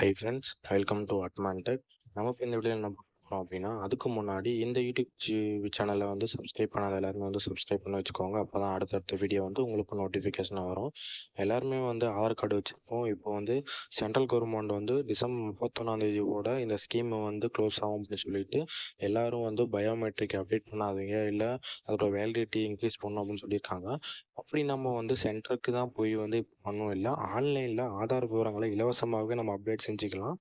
Hi friends, welcome to Atmantic. Now in the video போகிறோம் அப்படின்னா அதுக்கு முன்னாடி இந்த யூடியூப் சேனலை வந்து சப்ஸ்கிரைப் பண்ணாத எல்லாருமே வந்து சப்ஸ்கிரைப் பண்ணி வச்சுக்கோங்க. அப்போ தான் அடுத்தடுத்த வீடியோ வந்து உங்களுக்கு நோட்டிஃபிகேஷன் வரும். எல்லாருமே வந்து ஆதார் கார்டு வச்சுருப்போம். இப்போ வந்து சென்ட்ரல் கவர்மெண்ட் வந்து டிசம்பர் முப்பத்தொன்னாந்தேதியோட இந்த ஸ்கீமை வந்து க்ளோஸ் ஆகும் அப்படின்னு சொல்லிட்டு எல்லாரும் வந்து பயோமெட்ரிக் அப்டேட் பண்ணாதீங்க. இல்லை அதோட வேலிடிட்டி இன்க்ரீஸ் பண்ணணும் அப்படின்னு சொல்லியிருக்காங்க. அப்படி நம்ம வந்து சென்டருக்கு தான் போய் வந்து பண்ணணும் இல்லை ஆன்லைனில் ஆதார் விவரங்களை இலவசமாகவே நம்ம அப்டேட் செஞ்சுக்கலாம்.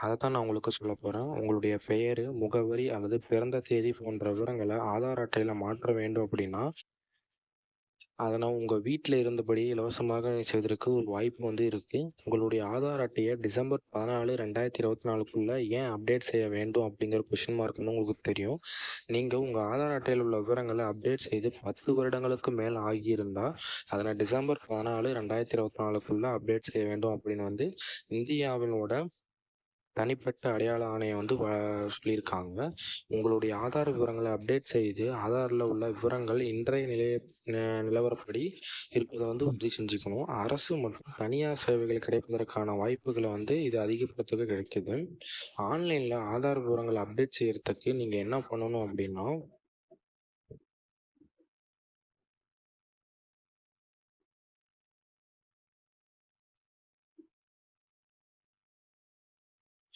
அதை தான் நான் உங்களுக்கு சொல்ல போகிறேன் உங்களுடைய பெயர் முகவரி அல்லது பிறந்த தேதி போன்ற விவரங்களை ஆதார் அட்டையில் மாற்ற வேண்டும் அப்படின்னா அதை நான் உங்கள் வீட்டில் இருந்தபடி இலவசமாக செய்வதற்கு ஒரு வாய்ப்பு வந்து இருக்குது உங்களுடைய ஆதார் அட்டையை டிசம்பர் பதினாலு ரெண்டாயிரத்தி இருபத்தி நாலுக்குள்ளே ஏன் அப்டேட் செய்ய வேண்டும் அப்படிங்கிற கொஷின் மார்க்குன்னு உங்களுக்கு தெரியும். நீங்கள் உங்கள் ஆதார் அட்டையில் உள்ள விவரங்களை அப்டேட் செய்து பத்து வருடங்களுக்கு மேல் ஆகியிருந்தால் அதனை டிசம்பர் பதினாலு ரெண்டாயிரத்தி இருபத்தி நாலுக்குள்ளே அப்டேட் செய்ய வேண்டும் அப்படின்னு வந்து இந்தியாவினோட தனிப்பட்ட அடையாள ஆணையம் வந்து வ சொல்லியிருக்காங்க. உங்களுடைய ஆதார் விவரங்களை அப்டேட் செய்து ஆதாரில் உள்ள விவரங்கள் இன்றைய நிலைய நிலவரப்படி இருப்பதை வந்து உறுதி செஞ்சுக்கணும். அரசு மற்றும் தனியார் சேவைகள் கிடைப்பதற்கான வாய்ப்புகளை வந்து இது அதிகப்படுத்த கிடைக்குது. ஆன்லைனில் ஆதார் விவரங்களை அப்டேட் செய்யறதுக்கு நீங்கள் என்ன பண்ணணும் அப்படின்னா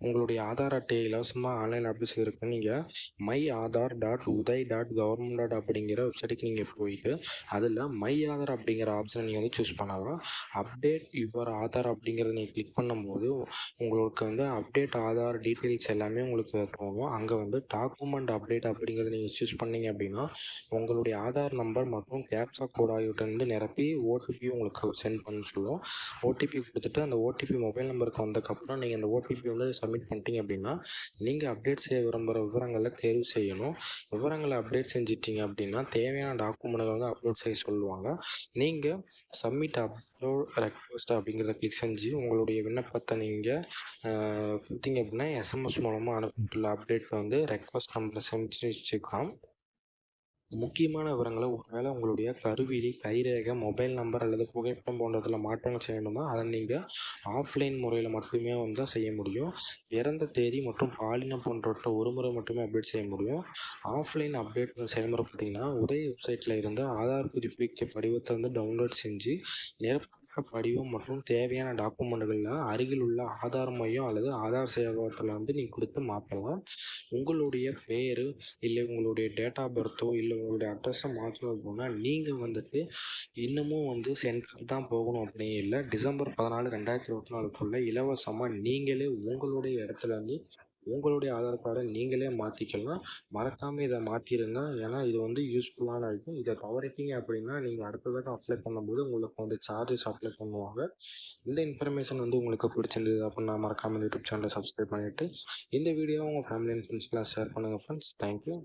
உங்களுடைய ஆதார் அட்டையை இலவசமாக ஆன்லைன் அப்டேட் செய்யறதுக்கு நீங்கள் my Aadhaar dot Uday dot government dot அப்படிங்கிற வெப்சைட்டுக்கு நீங்கள் போயிட்டு அதில் மை ஆதார் அப்படிங்கிற ஆப்ஷனை நீங்கள் வந்து சூஸ் பண்ணலாம். அப்டேட் யுவர் ஆதார் அப்படிங்கிறத நீங்கள் கிளிக் பண்ணும்போது உங்களுக்கு வந்து அப்டேட் ஆதார் டீட்டெயில்ஸ் எல்லாமே உங்களுக்கு போகும். அங்கே வந்து டாக்குமெண்ட் அப்டேட் அப்படிங்கிறத நீங்கள் சூஸ் பண்ணீங்க அப்படின்னா உங்களுடைய ஆதார் நம்பர் மற்றும் கேப்சா கோட் ஆகியோட்ட வந்து நிரப்பி ஓடிபி உங்களுக்கு சென்ட் பண்ண சொல்லுவோம் ஓடிபி கொடுத்துட்டு அந்த ஓடிபி மொபைல் நம்பருக்கு வந்ததுக்கப்புறம் நீங்கள் அந்த ஓடிபி வந்து சப்மிட் பண்ணிட்டீங்க அப்படின்னா நீங்கள் அப்டேட் செய்ய விரும்புகிற விவரங்களை தேர்வு செய்யணும். விவரங்களை அப்டேட் செஞ்சிட்டீங்க அப்படின்னா தேவையான டாக்குமெண்ட்டை வந்து அப்லோட் செய்ய சொல்லுவாங்க. நீங்கள் சப்மிட் அப்லோட் ரெக்வஸ்ட் அப்படிங்கிறத கிளிக் செஞ்சு உங்களுடைய விண்ணப்பத்தை நீங்கள் கொடுத்தீங்க அப்படின்னா எஸ்எம்எஸ் மூலமாக அனுப்பிட்டுள்ள அப்டேட் வந்து ரெக்வஸ்ட் நம்பரை செஞ்சு வச்சுக்கலாம் முக்கியமான விவரங்களை ஒருவேளை உங்களுடைய கருவிழி கைரேகை மொபைல் நம்பர் அல்லது புகைப்படம் போன்றதில் மாற்றங்கள் செய்யணுமா அதை நீங்கள் ஆஃப்லைன் முறையில் மட்டுமே வந்து செய்ய முடியும். இறந்த தேதி மற்றும் பாலினம் போன்றவற்றை ஒரு முறை மட்டுமே அப்டேட் செய்ய முடியும். ஆஃப்லைன் அப்டேட் செயல்முறை பார்த்தீங்கன்னா உதய வெப்சைட்டில் இருந்து ஆதார் புதுப்பிக்க படிவத்தை வந்து டவுன்லோட் செஞ்சு நிரப்ப படிவம் மற்றும் தேவையான டாக்குமெண்ட்டுகளில் அருகில் உள்ள ஆதார் மையம் அல்லது ஆதார் சேவகத்தில் வந்து நீங்கள் கொடுத்து மாற்றலாம் உங்களுடைய பேர் இல்லை உங்களுடைய டேட் ஆஃப் பர்த்தோ இல்லை உங்களுடைய அட்ரஸை மாற்றணும் போனால் நீங்கள் வந்துட்டு இன்னமும் வந்து சென்டருக்கு தான் போகணும் அப்படின்னு இல்லை. டிசம்பர் பதினாலு ரெண்டாயிரத்தி இருபத்தி நாலுக்குள்ளே இலவசமாக நீங்களே உங்களுடைய இடத்துல வந்து உங்களுடைய ஆதார் கார்டை நீங்களே மாற்றிக்கலாம் மறக்காமல் இதை மாற்றிடுங்க ஏன்னா இது வந்து யூஸ்ஃபுல்லான இருக்கும் இதை தவறிட்டீங்க அப்படின்னா நீங்கள் அடுத்ததாக அப்ளை பண்ணும்போது உங்களுக்கு வந்து சார்ஜஸ் அப்ளை பண்ணுவாங்க. இந்த இன்ஃபர்மேஷன் வந்து உங்களுக்கு பிடிச்சிருந்தது அப்படின்னா மறக்காமல் யூடியூப் சேனலை சப்ஸ்கிரைப் பண்ணிவிட்டு இந்த வீடியோ உங்கள் ஃபேமிலி அண்ட் ஃப்ரெண்ட்ஸ்க்கெலாம் ஷேர் பண்ணுங்கள் ஃப்ரெண்ட்ஸ் தேங்க்யூ